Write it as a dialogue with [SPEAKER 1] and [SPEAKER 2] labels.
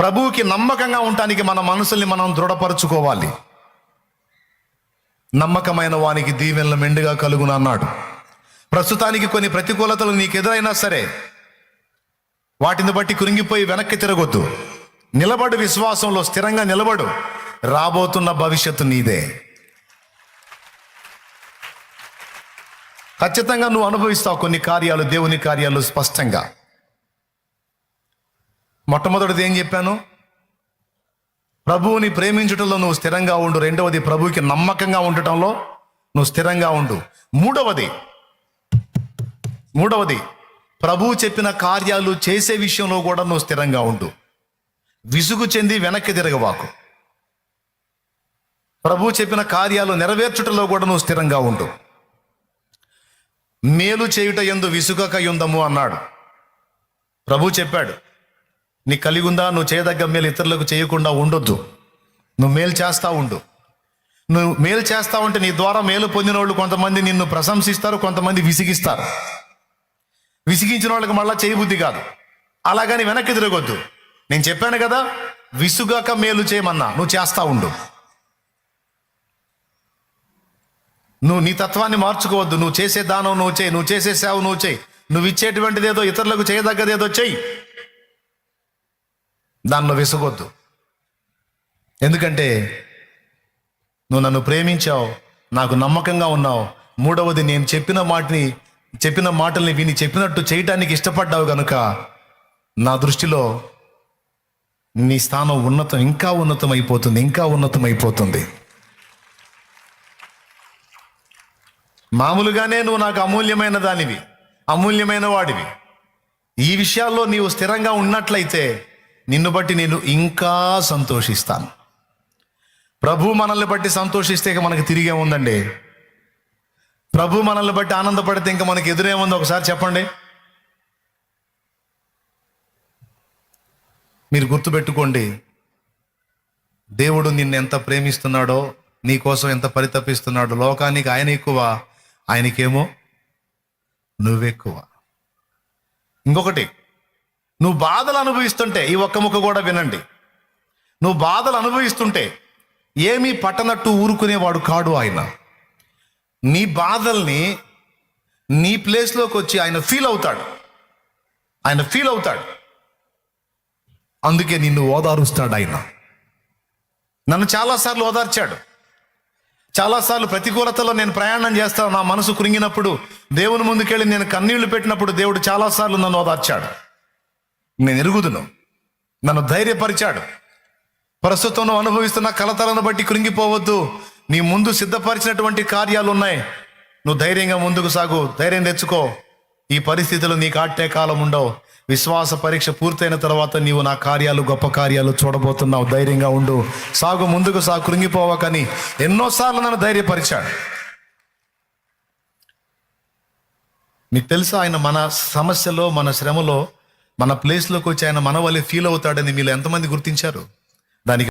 [SPEAKER 1] ప్రభువుకి నమ్మకంగా ఉండటానికి మన మనసుల్ని మనం దృఢపరచుకోవాలి. నమ్మకమైన వానికి దీవెనలు మెండుగా కలుగును అన్నాడు. ప్రస్తుతానికి కొన్ని ప్రతికూలతలు నీకు ఎదురైనా సరే వాటిని బట్టి కురింగిపోయి వెనక్కి తిరగొద్దు. నిలబడు విశ్వాసంలో స్థిరంగా నిలబడు. రాబోతున్న భవిష్యత్తు నీదే. ఖచ్చితంగా నువ్వు అనుభవిస్తావు కొన్ని కార్యాలు దేవుని కార్యాలు స్పష్టంగా. మొట్టమొదటిది ఏం చెప్పాను? ప్రభువుని ప్రేమించటంలో నువ్వు స్థిరంగా ఉండు. రెండవది ప్రభువుకి నమ్మకంగా ఉండటంలో నువ్వు స్థిరంగా ఉండు. మూడవది మూడవది ప్రభువు చెప్పిన కార్యాలు చేసే విషయంలో కూడా నువ్వు స్థిరంగా ఉండు. విసుగు చెంది వెనక్కి తిరగవాకు ప్రభు చెప్పిన కార్యాలు నెరవేర్చుటలో కూడా నువ్వు స్థిరంగా ఉండు. మేలు చేయుట ఎందు విసుగక యుందము అన్నాడు. ప్రభు చెప్పాడు నీ కలిగి ఉందా నువ్వు చేయదగ్గ మేలు ఇతరులకు చేయకుండా ఉండొద్దు. నువ్వు మేలు చేస్తా ఉండు. నువ్వు మేలు చేస్తా ఉంటే నీ ద్వారా మేలు పొందిన వాళ్ళు కొంతమంది నిన్ను ప్రశంసిస్తారు కొంతమంది విసిగిస్తారు. విసిగించిన వాళ్ళకి మళ్ళీ చేయబుద్ధి కాదు. అలాగని వెనక్కి తిరగొద్దు. నేను చెప్పాను కదా విసుగాక మేలు చేయమన్నా నువ్వు చేస్తా ఉండు. నువ్వు నీ తత్వాన్ని మార్చుకోవద్దు. నువ్వు చేసే దానం నువ్వు చేయి నువ్వు చేసే సేవ నువ్వు చేయి. నువ్వు ఇచ్చేటువంటిది ఏదో ఇతరులకు చేయదగ్గదేదో చెయ్యి. దానిలో విసగొద్దు. ఎందుకంటే నువ్వు నన్ను ప్రేమించావు నాకు నమ్మకంగా ఉన్నావు. మూడవది నేను చెప్పిన మాటని చెప్పిన మాటల్ని విని చెప్పినట్టు చేయటానికి ఇష్టపడ్డావు కనుక నా దృష్టిలో నీ స్థానం ఉన్నతం ఇంకా ఉన్నతం అయిపోతుంది ఇంకా ఉన్నతం అయిపోతుంది మామూలుగానే నువ్వు నాకు అమూల్యమైన దానివి అమూల్యమైన వాడివి. ఈ విషయాల్లో నీవు స్థిరంగా ఉన్నట్లయితే నిన్ను బట్టి నేను ఇంకా సంతోషిస్తాను. ప్రభు మనల్ని బట్టి సంతోషిస్తే ఇక మనకి తిరిగే ఉందండి ప్రభు మనల్ని బట్టి ఆనందపడితే ఇంకా మనకి ఎదురేముంది ఒకసారి చెప్పండి. మీరు గుర్తుపెట్టుకోండి. దేవుడు నిన్ను ఎంత ప్రేమిస్తున్నాడో నీ కోసం ఎంత పరితపిస్తున్నాడో లోకానికి ఆయన ఎక్కువ ఆయనకేమో నువ్వెక్కువ. ఇంకొకటి నువ్వు బాధలు అనుభవిస్తుంటే ఈ ఒక్క ముక్క కూడా వినండి. నువ్వు బాధలు అనుభవిస్తుంటే ఏమీ పట్టనట్టు ఊరుకునేవాడు కాడు ఆయన. నీ బాధల్ని నీ ప్లేస్లోకి వచ్చి ఆయన ఫీల్ అవుతాడు. ఆయన ఫీల్ అవుతాడు. అందుకే నిన్ను ఓదారుస్తాడు ఆయన. నన్ను చాలాసార్లు ఓదార్చాడు. చాలాసార్లు ప్రతికూలతలో నేను ప్రయాణం చేస్తాను నా మనసు కృంగినప్పుడు దేవుని ముందుకెళ్ళి నేను కన్నీళ్ళు పెట్టినప్పుడు దేవుడు చాలాసార్లు నన్ను ఓదార్చాడు. నేను ఎరుగుదును నన్ను ధైర్యపరిచాడు. ప్రస్తుతం అనుభవిస్తున్న కలతలను బట్టి కృంగిపోవద్దు. నీ ముందు సిద్ధపరిచినటువంటి కార్యాలు ఉన్నాయి నువ్వు ధైర్యంగా ముందుకు సాగు ధైర్యం తెచ్చుకో. ఈ పరిస్థితులు నీకు ఆట్టే కాలం ఉండవు. విశ్వాస పరీక్ష పూర్తయిన తర్వాత నీవు నా కార్యాలు గొప్ప కార్యాలు చూడబోతున్నావు. ధైర్యంగా ఉండు. సాగు ముందుకు సాగు కృంగిపోవకని ఎన్నోసార్లు నన్ను ధైర్యపరిచాడు. మీకు తెలుసా ఆయన మన సమస్యలో మన శ్రమలో మన ప్లేస్లోకి వచ్చి ఆయన మన వల్లే ఫీల్ అవుతాడని మీరు ఎంతమంది గుర్తించారు? దానికి